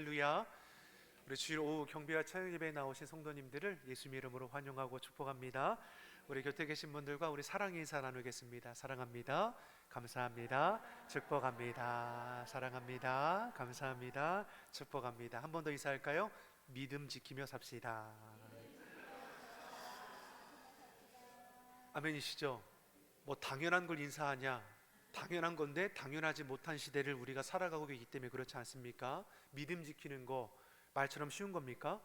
할렐루야. 우리 주일 오후 경배와 차영 예배에 나오신 성도님들을 예수님 이름으로 환영하고 축복합니다. 우리 곁에 계신 분들과 우리 사랑의 인사 나누겠습니다. 사랑합니다. 감사합니다. 축복합니다. 사랑합니다. 감사합니다. 축복합니다. 한 번 더 인사할까요? 믿음 지키며 삽시다. 아멘이시죠? 뭐 당연한 걸 인사하냐? 당연한 건데 당연하지 못한 시대를 우리가 살아가고 있기 때문에 그렇지 않습니까? 믿음 지키는 거 말처럼 쉬운 겁니까?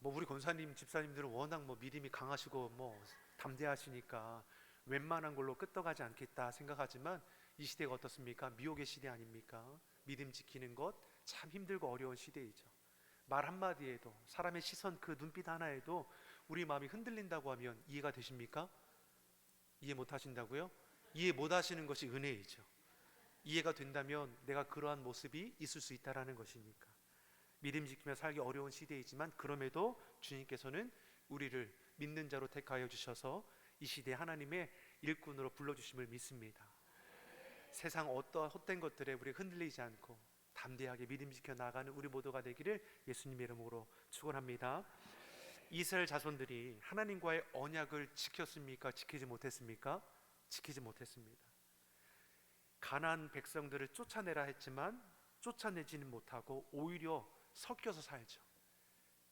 뭐 우리 권사님 집사님들은 워낙 뭐 믿음이 강하시고 뭐 담대하시니까 웬만한 걸로 끄떡하지 않겠다 생각하지만 이 시대가 어떻습니까? 미혹의 시대 아닙니까? 믿음 지키는 것 참 힘들고 어려운 시대이죠. 말 한마디에도 사람의 시선 그 눈빛 하나에도 우리 마음이 흔들린다고 하면 이해가 되십니까? 이해 못 하신다고요? 이해 못 하시는 것이 은혜이죠. 이해가 된다면 내가 그러한 모습이 있을 수 있다라는 것이니까. 믿음 지키며 살기 어려운 시대이지만 그럼에도 주님께서는 우리를 믿는 자로 택하여 주셔서 이 시대 하나님의 일꾼으로 불러 주심을 믿습니다. 세상 어떠한 헛된 것들에 우리 흔들리지 않고 담대하게 믿음 지켜 나가는 우리 모두가 되기를 예수님의 이름으로 축원합니다. 이스라엘 자손들이 하나님과의 언약을 지켰습니까? 지키지 못했습니까? 지키지 못했습니다. 가난 백성들을 쫓아내라 했지만 쫓아내지는 못하고 오히려 섞여서 살죠.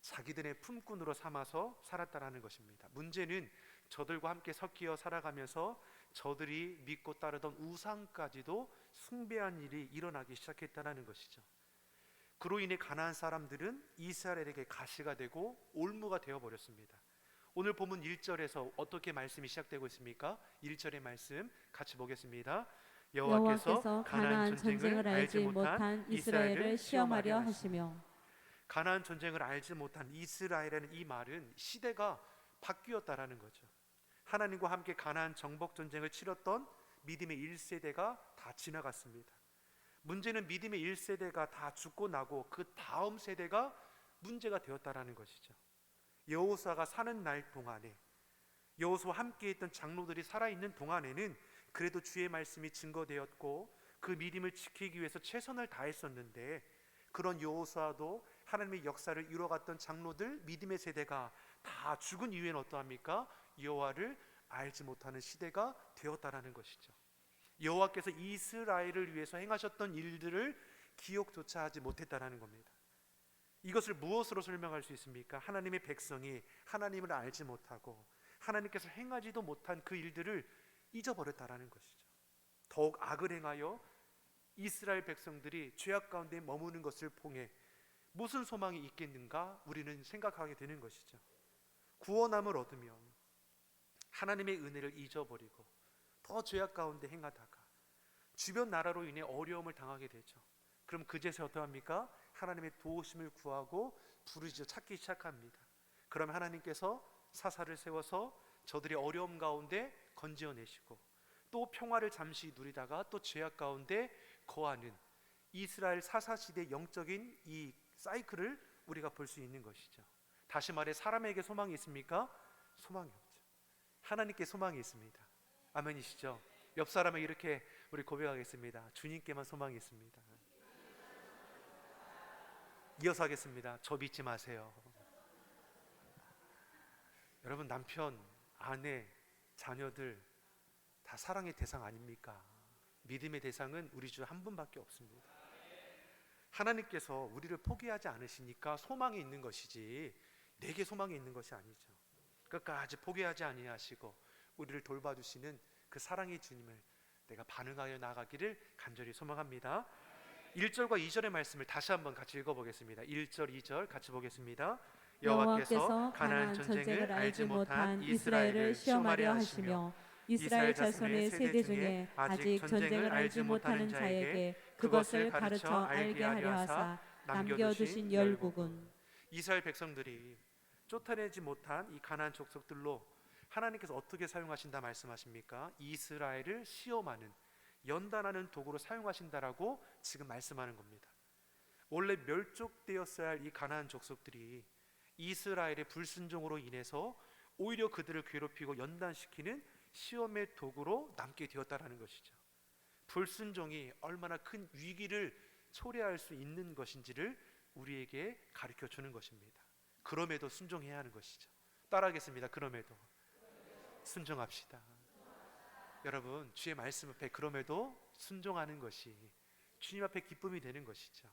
자기들의 품꾼으로 삼아서 살았다라는 것입니다. 문제는 저들과 함께 섞여 살아가면서 저들이 믿고 따르던 우상까지도 숭배한 일이 일어나기 시작했다라는 것이죠. 그로 인해 가나안 사람들은 이스라엘에게 가시가 되고 올무가 되어 버렸습니다. 오늘 본문 1절에서 어떻게 말씀이 시작되고 있습니까? 1절의 말씀 같이 보겠습니다. 여호와께서 가나안 전쟁을 알지 못한 이스라엘을 시험하려 하시며 가나안 전쟁을 알지 못한 이스라엘에는 이 말은 시대가 바뀌었다라는 거죠. 하나님과 함께 가나안 정복 전쟁을 치렀던 믿음의 1세대가 다 지나갔습니다. 문제는 믿음의 1세대가 다 죽고 나고 그 다음 세대가 문제가 되었다라는 것이죠. 여호수아가 사는 날 동안에 여호수와 함께 있던 장로들이 살아 있는 동안에는 그래도 주의 말씀이 증거되었고 그 믿음을 지키기 위해서 최선을 다했었는데 그런 여호수아도 하나님의 역사를 이뤄갔던 장로들 믿음의 세대가 다 죽은 이후에는 어떠합니까? 여호와를 알지 못하는 시대가 되었다라는 것이죠. 여호와께서 이스라엘을 위해서 행하셨던 일들을 기억조차 하지 못했다라는 겁니다. 이것을 무엇으로 설명할 수 있습니까? 하나님의 백성이 하나님을 알지 못하고 하나님께서 행하지도 못한 그 일들을 잊어버렸다라는 것이죠. 더욱 악을 행하여 이스라엘 백성들이 죄악 가운데 머무는 것을 통해 무슨 소망이 있겠는가 우리는 생각하게 되는 것이죠. 구원함을 얻으면 하나님의 은혜를 잊어버리고 더 죄악 가운데 행하다가 주변 나라로 인해 어려움을 당하게 되죠. 그럼 그제서 어떠합니까? 하나님의 도우심을 구하고 부르짖어 찾기 시작합니다. 그럼 하나님께서 사사를 세워서 저들이 어려움 가운데 건지어내시고 또 평화를 잠시 누리다가 또 죄악 가운데 거하는 이스라엘 사사 시대 영적인 이 사이클을 우리가 볼 수 있는 것이죠. 다시 말해 사람에게 소망이 있습니까? 소망이 없죠. 하나님께 소망이 있습니다. 아멘이시죠? 옆 사람에게 이렇게 우리 고백하겠습니다. 주님께만 소망이 있습니다. 이어서 하겠습니다. 저 믿지 마세요. 여러분 남편, 아내, 자녀들 다 사랑의 대상 아닙니까? 믿음의 대상은 우리 주 한 분밖에 없습니다. 하나님께서 우리를 포기하지 않으시니까 소망이 있는 것이지 내게 소망이 있는 것이 아니죠. 끝까지 포기하지 아니하시고 우리를 돌봐주시는 그 사랑의 주님을 내가 반응하여 나가기를 간절히 소망합니다. 1절과 2절의 말씀을 다시 한번 같이 읽어보겠습니다. 1절, 2절 같이 보겠습니다. 여호와께서 가나안 전쟁을 알지 못한 이스라엘을 시험하려 하시며 이스라엘 자손의 세대 중에 아직 전쟁을 알지 못하는 자에게 그것을 가르쳐 알게 하려 하사 남겨두신 열국은 이스라엘 백성들이 쫓아내지 못한 이 가나안 족속들로 하나님께서 어떻게 사용하신다 말씀하십니까? 이스라엘을 시험하는 연단하는 도구로 사용하신다라고 지금 말씀하는 겁니다. 원래 멸족되었어야 할 이 가나안 족속들이 이스라엘의 불순종으로 인해서 오히려 그들을 괴롭히고 연단시키는 시험의 도구로 남게 되었다라는 것이죠. 불순종이 얼마나 큰 위기를 초래할 수 있는 것인지를 우리에게 가르쳐 주는 것입니다. 그럼에도 순종해야 하는 것이죠. 따라하겠습니다. 그럼에도 순종합시다. 여러분, 주의 말씀 앞에 그럼에도 순종하는 것이 주님 앞에 기쁨이 되는 것이죠.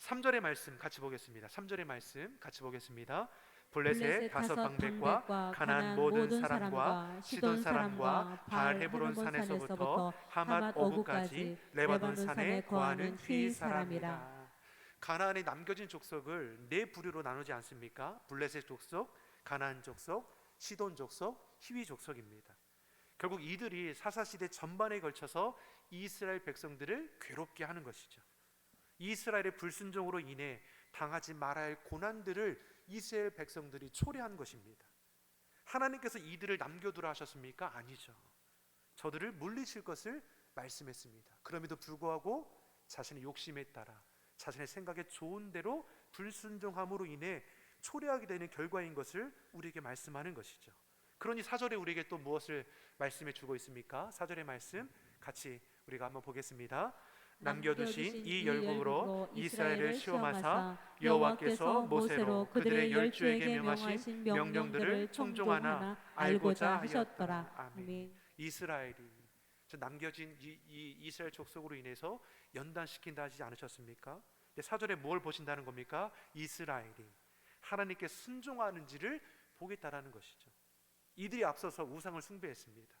3절의 말씀 같이 보겠습니다. 3절의 말씀 같이 보겠습니다. 블레셋 다섯 방백과 가난 모든 사람과 시돈 사람과 바알 헤브론 산에서부터 하맛 어구까지 레바논 산에 거하는 휘 사람이라. 가나안에 남겨진 족속을 네 부류로 나누지 않습니까? 블레셋 족속, 가나안 족속, 시돈 족속, 히위 족속입니다. 결국 이들이 사사 시대 전반에 걸쳐서 이스라엘 백성들을 괴롭게 하는 것이죠. 이스라엘의 불순종으로 인해 당하지 말아야 할 고난들을 이스라엘 백성들이 초래한 것입니다. 하나님께서 이들을 남겨두라 하셨습니까? 아니죠. 저들을 물리칠 것을 말씀했습니다. 그럼에도 불구하고 자신의 욕심에 따라 자신의 생각에 좋은 대로 불순종함으로 인해 초래하게 되는 결과인 것을 우리에게 말씀하는 것이죠. 그러니 사절에 우리에게 또 무엇을 말씀해 주고 있습니까? 사절의 말씀 같이 우리가 한번 보겠습니다. 남겨두신 이 열국으로 이스라엘을 시험하사 여호와께서 모세로 그들의 열주에게 명하신 명령들을 청종하나 알고자 하셨더라. 아멘. 이스라엘이 저 남겨진 이, 이 이스라엘 족속으로 인해서 연단시킨다 하지 않으셨습니까? 근데 사절에 뭘 보신다는 겁니까? 이스라엘이 하나님께 순종하는지를 보겠다라는 것이죠. 이들이 앞서서 우상을 숭배했습니다.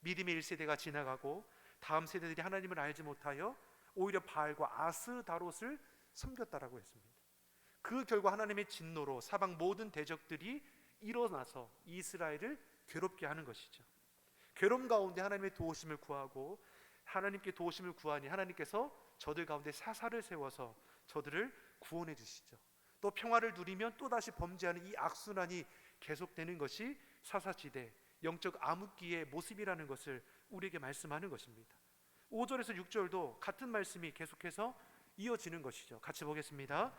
믿음의 1세대가 지나가고 다음 세대들이 하나님을 알지 못하여 오히려 바알과 아스다롯을 섬겼다라고 했습니다. 그 결과 하나님의 진노로 사방 모든 대적들이 일어나서 이스라엘을 괴롭게 하는 것이죠. 괴로움 가운데 하나님의 도우심을 구하고 하나님께 도우심을 구하니 하나님께서 저들 가운데 사사를 세워서 저들을 구원해 주시죠. 또 평화를 누리면 또 다시 범죄하는 이 악순환이 계속되는 것이 사사지대 영적 암흑기의 모습이라는 것을 우리에게 말씀하는 것입니다. 5절에서 6절도 같은 말씀이 계속해서 이어지는 것이죠. 같이 보겠습니다.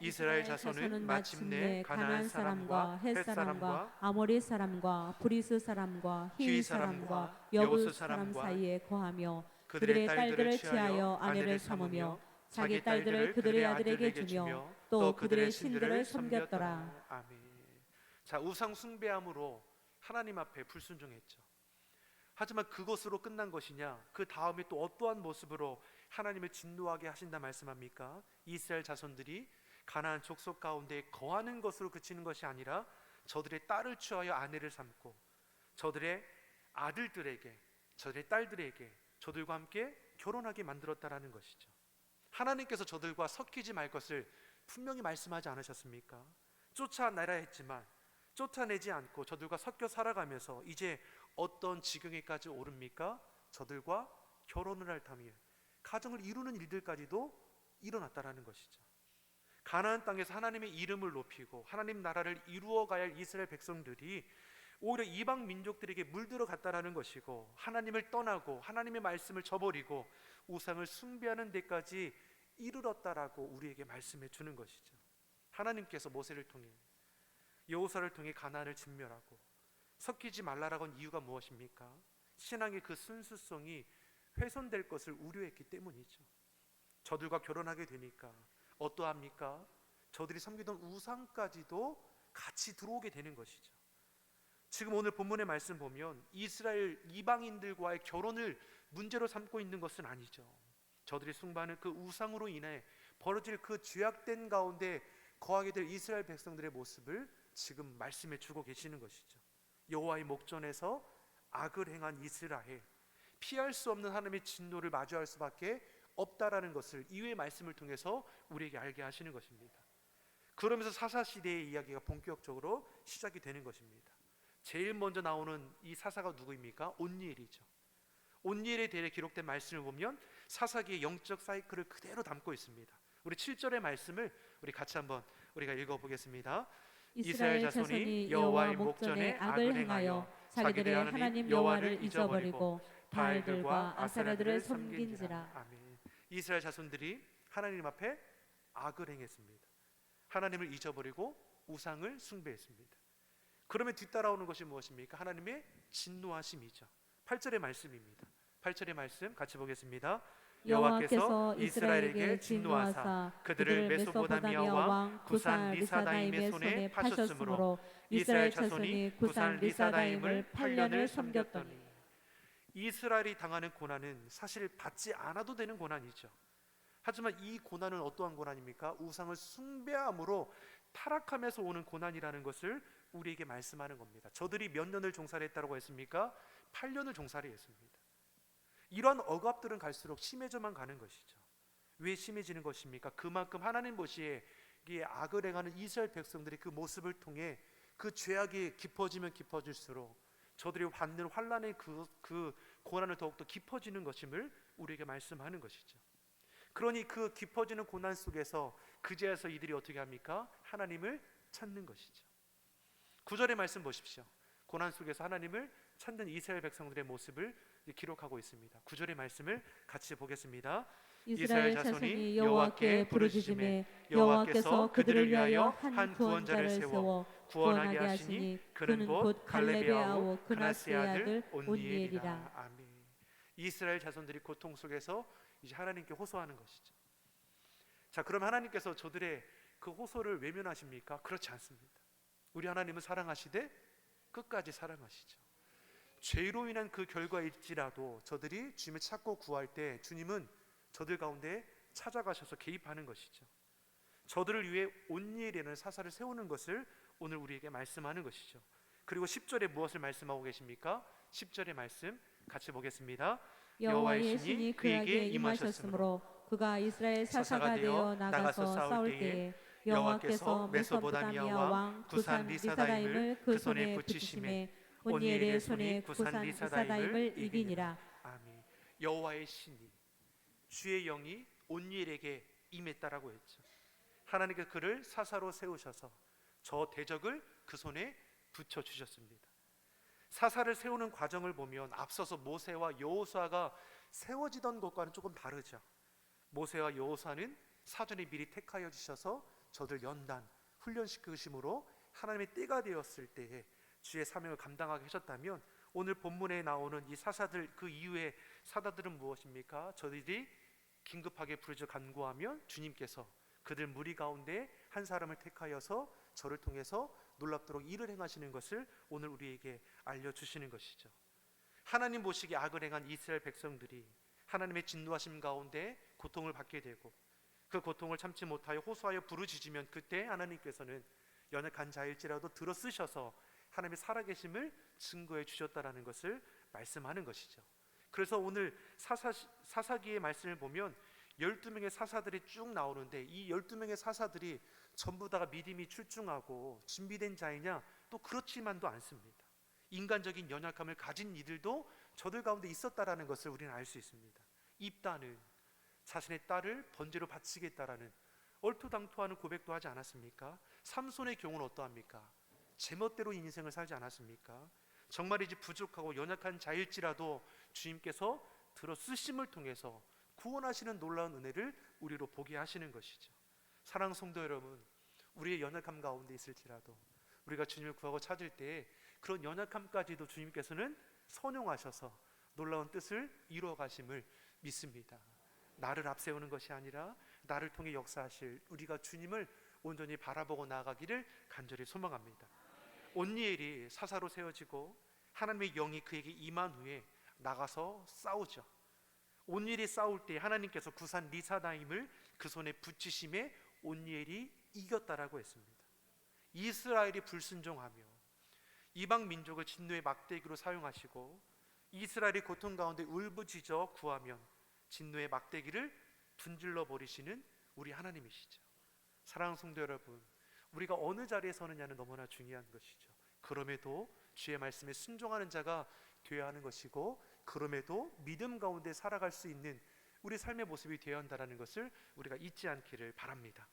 이스라엘 자손은 마침내 가나안 사람과 헷 사람과 아모리 사람과 브리스 사람과 히위 사람과 여부스 사람 사이에 거하며 그들의 딸들을 취하여 아내를 삼으며 자기 딸들을 그들의 아들에게 주며 또 그들의 신들을 섬겼더라. 아멘. 자 우상 숭배함으로 하나님 앞에 불순종했죠. 하지만 그것으로 끝난 것이냐? 그 다음에 또 어떠한 모습으로 하나님을 진노하게 하신다 말씀합니까? 이스라엘 자손들이 가나안 족속 가운데 거하는 것으로 그치는 것이 아니라 저들의 딸을 취하여 아내를 삼고 저들의 아들들에게 저들의 딸들에게 저들과 함께 결혼하게 만들었다라는 것이죠. 하나님께서 저들과 섞이지 말 것을 분명히 말씀하지 않으셨습니까? 쫓아내라 했지만 쫓아내지 않고 저들과 섞여 살아가면서 이제 어떤 지경에까지 오릅니까? 저들과 결혼을 할 탐이에요. 가정을 이루는 일들까지도 일어났다라는 것이죠. 가나안 땅에서 하나님의 이름을 높이고 하나님 나라를 이루어 가야 할 이스라엘 백성들이 오히려 이방 민족들에게 물들어 갔다라는 것이고 하나님을 떠나고 하나님의 말씀을 저버리고 우상을 숭배하는 데까지 이르렀다라고 우리에게 말씀해 주는 것이죠. 하나님께서 모세를 통해 여호사를 통해 가나안을 진멸하고 섞이지 말라라고 한 이유가 무엇입니까? 신앙의 그 순수성이 훼손될 것을 우려했기 때문이죠. 저들과 결혼하게 되니까 어떠합니까? 저들이 섬기던 우상까지도 같이 들어오게 되는 것이죠. 지금 오늘 본문의 말씀 보면 이스라엘 이방인들과의 결혼을 문제로 삼고 있는 것은 아니죠. 저들이 숭배하는 그 우상으로 인해 벌어질 그 죄악된 가운데 거하게 될 이스라엘 백성들의 모습을 지금 말씀해 주고 계시는 것이죠. 여호와의 목전에서 악을 행한 이스라엘 피할 수 없는 하나님의 진노를 마주할 수밖에 없다라는 것을 이후의 말씀을 통해서 우리에게 알게 하시는 것입니다. 그러면서 사사 시대의 이야기가 본격적으로 시작이 되는 것입니다. 제일 먼저 나오는 이 사사가 누구입니까? 온니엘이죠. 온니엘에 대해 기록된 말씀을 보면 사사기의 영적 사이클을 그대로 담고 있습니다. 우리 7절의 말씀을 우리 같이 한번 우리가 읽어 보겠습니다. 이스라엘 자손이 여호와의 목전에 악을 행하여 자기들의 하나님 여호와를 잊어버리고 바알들과 아사라들을 섬긴지라. 아멘. 이스라엘 자손들이 하나님 앞에 악을 행했습니다. 하나님을 잊어버리고 우상을 숭배했습니다. 그러면 뒤따라오는 것이 무엇입니까? 하나님의 진노하심이죠. 8절의 말씀입니다. 8절의 말씀 같이 보겠습니다. 여호와께서 이스라엘에게 진노하사 그들을 메소포다미아 왕 구산 리사다임의 손에 파셨으므로 이스라엘 자손이 구산 리사다임을 8년을 섬겼더니 이스라엘이 당하는 고난은 사실 받지 않아도 되는 고난이죠. 하지만 이 고난은 어떠한 고난입니까? 우상을 숭배함으로 타락하면서 오는 고난이라는 것을 우리에게 말씀하는 겁니다. 저들이 몇 년을 종살이 했다고 했습니까? 8년을 종살이 했습니다. 이러한 억압들은 갈수록 심해져만 가는 것이죠. 왜 심해지는 것입니까? 그만큼 하나님 보시에 이 악을 행하는 이스라엘 백성들의 그 모습을 통해 그 죄악이 깊어지면 깊어질수록 저들이 받는 환란의 그, 그 고난을 더욱더 깊어지는 것임을 우리에게 말씀하는 것이죠. 그러니 그 깊어지는 고난 속에서 그제야서 이들이 어떻게 합니까? 하나님을 찾는 것이죠. 구절의 말씀 보십시오. 고난 속에서 하나님을 찾는 이스라엘 백성들의 모습을 기록하고 있습니다. 구절의 말씀을 같이 보겠습니다. 이스라엘 자손이 여호와께 부르짖음에 여호와께서 그들을 위하여 한 구원자를 세워 구원하게 하시니 그는 곧 갈렙의 아우 그나스의 아들 온니엘이라 아멘. 이스라엘 자손들이 고통 속에서 이제 하나님께 호소하는 것이죠. 자, 그럼 하나님께서 저들의 그 호소를 외면하십니까? 그렇지 않습니다. 우리 하나님은 사랑하시되 끝까지 사랑하시죠. 죄로 인한 그 결과일지라도 저들이 주님을 찾고 구할 때 주님은 저들 가운데 찾아가셔서 개입하는 것이죠. 저들을 위해 온니엘이라는 사사를 세우는 것을 오늘 우리에게 말씀하는 것이죠. 그리고 10절에 무엇을 말씀하고 계십니까? 10절의 말씀 같이 보겠습니다. 여호와의 신이 그에게 임하셨으므로 그가 이스라엘 사사가 되어 나가서 싸울 때에 여호와께서 메소포다미아 왕 구산 리사다임을 그 손에 붙이심에 온니엘의 손에 구산 리사다임을 이기니라 아멘. 여호와의 신이 주의 영이 온니엘에게 임했다라고 했죠. 하나님께서 그를 사사로 세우셔서 저 대적을 그 손에 붙여 주셨습니다. 사사를 세우는 과정을 보면 앞서서 모세와 여호수아가 세워지던 것과는 조금 다르죠. 모세와 여호수아는 사전에 미리 택하여 주셔서 저들 연단 훈련시키심으로 하나님의 때가 되었을 때에 주의 사명을 감당하게 하셨다면 오늘 본문에 나오는 이 사사들 그 이후에 사다들은 무엇입니까? 저들이 긴급하게 부르짖어 간구하면 주님께서 그들 무리 가운데 한 사람을 택하여서 저를 통해서 놀랍도록 일을 행하시는 것을 오늘 우리에게 알려 주시는 것이죠. 하나님 보시기에 악을 행한 이스라엘 백성들이 하나님의 진노하심 가운데 고통을 받게 되고 그 고통을 참지 못하여 호소하여 부르짖으면 그때 하나님께서는 연약한 자일지라도 들어 쓰셔서 하나님의 살아계심을 증거해 주셨다라는 것을 말씀하는 것이죠. 그래서 오늘 사사, 사사기의 말씀을 보면 12명의 사사들이 쭉 나오는데 이 12명의 사사들이 전부 다가 믿음이 출중하고 준비된 자이냐? 또 그렇지만도 않습니다. 인간적인 연약함을 가진 이들도 저들 가운데 있었다라는 것을 우리는 알 수 있습니다. 입다는 자신의 딸을 번제로 바치겠다라는 얼토당토하는 고백도 하지 않았습니까? 삼손의 경우는 어떠합니까? 제멋대로 인생을 살지 않았습니까? 정말이지 부족하고 연약한 자일지라도 주님께서 들어 쓰심을 통해서 구원하시는 놀라운 은혜를 우리로 보게 하시는 것이죠. 사랑 성도 여러분, 우리의 연약함 가운데 있을지라도 우리가 주님을 구하고 찾을 때 그런 연약함까지도 주님께서는 선용하셔서 놀라운 뜻을 이루어 가심을 믿습니다. 나를 앞세우는 것이 아니라 나를 통해 역사하실 우리가 주님을 온전히 바라보고 나아가기를 간절히 소망합니다. 온니엘이 사사로 세워지고 하나님의 영이 그에게 임한 후에 나가서 싸우죠. 온니엘이 싸울 때 하나님께서 구산 리사다임을 그 손에 붙이심에 온니엘이 이겼다라고 했습니다. 이스라엘이 불순종하며 이방 민족을 진노의 막대기로 사용하시고 이스라엘이 고통 가운데 울부짖어 구하면 진노의 막대기를 분질러 버리시는 우리 하나님이시죠. 사랑하는 성도 여러분, 우리가 어느 자리에 서느냐는 너무나 중요한 것이죠. 그럼에도 주의 말씀에 순종하는 자가 되어야 하는 것이고 그럼에도 믿음 가운데 살아갈 수 있는 우리 삶의 모습이 되어야 한다는 것을 우리가 잊지 않기를 바랍니다.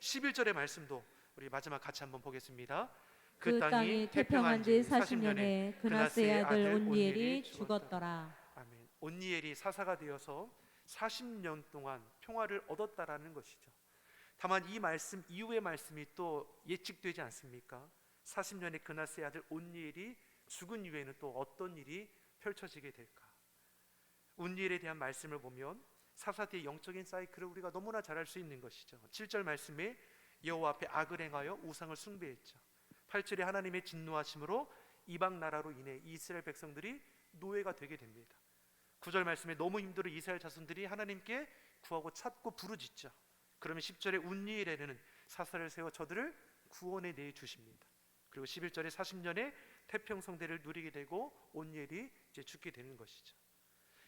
11절의 말씀도 우리 마지막 같이 한번 보겠습니다. 그 땅이 태평한 지 40년에 그나스의 아들 온니엘이 죽었더라 아멘. 온니엘이 사사가 되어서 40년 동안 평화를 얻었다라는 것이죠. 다만 이 말씀 이후의 말씀이 또 예측되지 않습니까? 40년의 그나스의 아들 온니엘이 죽은 이후에는 또 어떤 일이 펼쳐지게 될까? 온니엘에 대한 말씀을 보면 사사대의 영적인 사이클을 우리가 너무나 잘 알 수 있는 것이죠. 7절 말씀에 여호와 앞에 악을 행하여 우상을 숭배했죠. 8절에 하나님의 진노하심으로 이방 나라로 인해 이스라엘 백성들이 노예가 되게 됩니다. 9절 말씀에 너무 힘들어 이스라엘 자손들이 하나님께 구하고 찾고 부르짖죠. 그러면 10절에 운니엘에는 사사를 세워 저들을 구원에 내 주십니다. 그리고 11절에 40년에 태평성대를 누리게 되고 온니엘이 이제 죽게 되는 것이죠.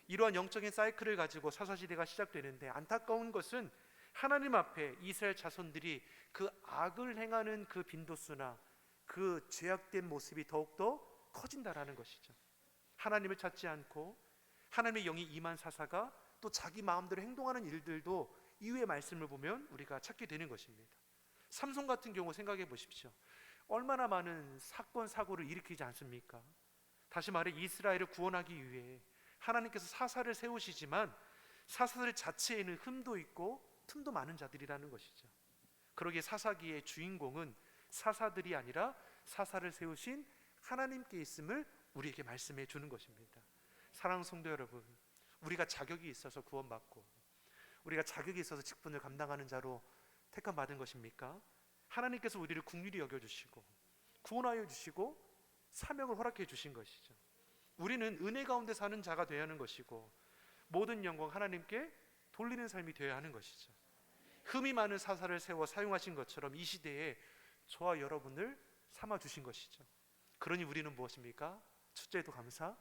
이러한 영적인 사이클을 가지고 사사 시대가 시작되는데 안타까운 것은 하나님 앞에 이스라엘 자손들이 그 악을 행하는 그 빈도수나 그 죄악된 모습이 더욱더 커진다라는 것이죠. 하나님을 찾지 않고 하나님의 영이 임한 사사가 또 자기 마음대로 행동하는 일들도 이후의 말씀을 보면 우리가 찾게 되는 것입니다. 삼손 같은 경우 생각해 보십시오. 얼마나 많은 사건 사고를 일으키지 않습니까? 다시 말해 이스라엘을 구원하기 위해 하나님께서 사사를 세우시지만 사사들 자체에는 흠도 있고 틈도 많은 자들이라는 것이죠. 그러기에 사사기의 주인공은 사사들이 아니라 사사를 세우신 하나님께 있음을 우리에게 말씀해 주는 것입니다. 사랑하는 성도 여러분, 우리가 자격이 있어서 구원받고 우리가 자격이 있어서 직분을 감당하는 자로 택함 받은 것입니까? 하나님께서 우리를 국률이 여겨 주시고 구원하여 주시고 사명을 허락해 주신 것이죠. 우리는 은혜 가운데 사는 자가 되어야 하는 것이고 모든 영광 하나님께 돌리는 삶이 되어야 하는 것이죠. 흠이 많은 사사를 세워 사용하신 것처럼 이 시대에 저와 여러분을 삼아 주신 것이죠. 그러니 우리는 무엇입니까? 첫째도 감사,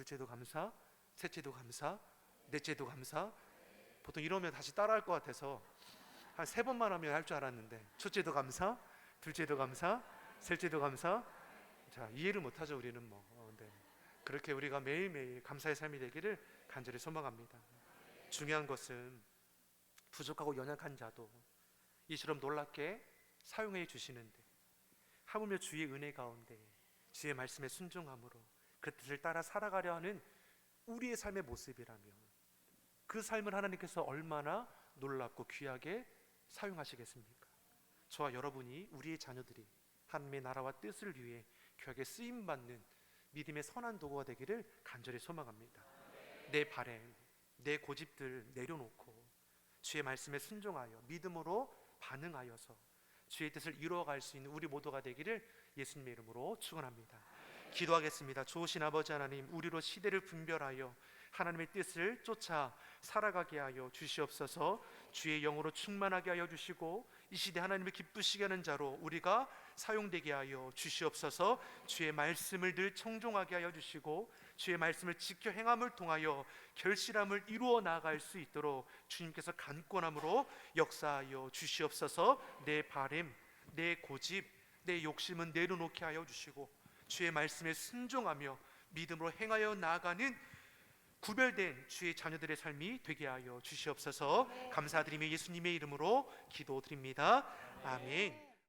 둘째도 감사, 셋째도 감사, 넷째도 감사. 보통 이러면 다시 따라할 것 같아서 한 세 번만 하면 할 줄 알았는데 첫째도 감사, 둘째도 감사, 셋째도 감사. 자 이해를 못하죠 우리는 뭐. 어, 네. 그렇게 우리가 매일매일 감사의 삶이 되기를 간절히 소망합니다. 중요한 것은 부족하고 연약한 자도 이처럼 놀랍게 사용해 주시는데 하물며 주의 은혜 가운데 주의 말씀에 순종함으로 그 뜻을 따라 살아가려 하는 우리의 삶의 모습이라면 그 삶을 하나님께서 얼마나 놀랍고 귀하게 사용하시겠습니까? 저와 여러분이 우리의 자녀들이 하나님의 나라와 뜻을 위해 귀하게 쓰임 받는 믿음의 선한 도구가 되기를 간절히 소망합니다. 내 바램, 내 고집들 내려놓고 주의 말씀에 순종하여 믿음으로 반응하여서 주의 뜻을 이루어갈 수 있는 우리 모두가 되기를 예수님의 이름으로 축원합니다. 기도하겠습니다. 좋으신 아버지 하나님, 우리로 시대를 분별하여 하나님의 뜻을 쫓아 살아가게 하여 주시옵소서. 주의 영으로 충만하게 하여 주시고 이 시대 하나님을 기쁘시게 하는 자로 우리가 사용되게 하여 주시옵소서. 주의 말씀을 늘 청종하게 하여 주시고 주의 말씀을 지켜 행함을 통하여 결실함을 이루어 나아갈 수 있도록 주님께서 간권함으로 역사하여 주시옵소서. 내 바램, 내 고집, 내 욕심은 내려놓게 하여 주시고 주의 말씀에 순종하며 믿음으로 행하여 나아가는 구별된 주의 자녀들의 삶이 되게 하여 주시옵소서. 감사드리며 예수님의 이름으로 기도드립니다. 아멘.